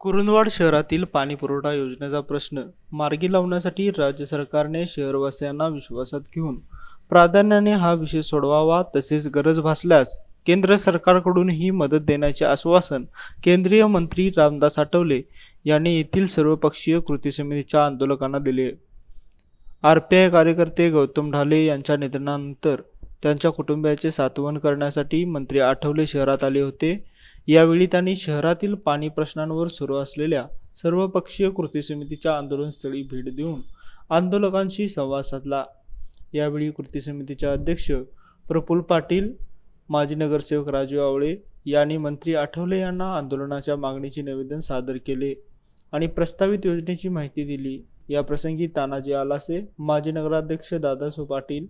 कुरुंदवाड शहरातील पाणीपुरवठा योजनेचा प्रश्न मार्गी लावण्यासाठी राज्य सरकारने शहरवासियांना विश्वासात घेऊन प्राधान्याने हा विषय सोडवावा तसेच गरज भासल्यास केंद्र सरकारकडूनही मदत देण्याचे आश्वासन केंद्रीय मंत्री रामदास आठवले यांनी येथील सर्वपक्षीय कृती समितीच्या आंदोलकांना दिले. आर पी आय कार्यकर्ते गौतम ढाले यांच्या निधनानंतर त्यांच्या कुटुंबियाचे सातवण करण्यासाठी मंत्री आठवले शहरात आले होते. यावेळी त्यांनी शहरातील पाणी प्रश्नांवर सुरू असलेल्या सर्वपक्षीय कृती समितीच्या आंदोलनस्थळी भेट देऊन आंदोलकांशी संवाद साधला. यावेळी कृती समितीचे अध्यक्ष प्रफुल्ल पाटील माजी नगरसेवक राजू आवळे यांनी मंत्री आठवले यांना आंदोलनाच्या मागणीचे निवेदन सादर केले आणि प्रस्तावित योजनेची माहिती दिली. या प्रसंगी तानाजी आलासे माजी नगराध्यक्ष दादासो पाटील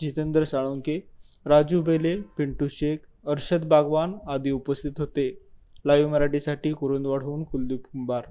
जितेंद्र साळुंके राजू बेले पिंटू शेख अर्षद बागवान आदी उपस्थित होते. लाईव्ह मराठीसाठी कुरुंदवाडहून कुलदीप कुंभार.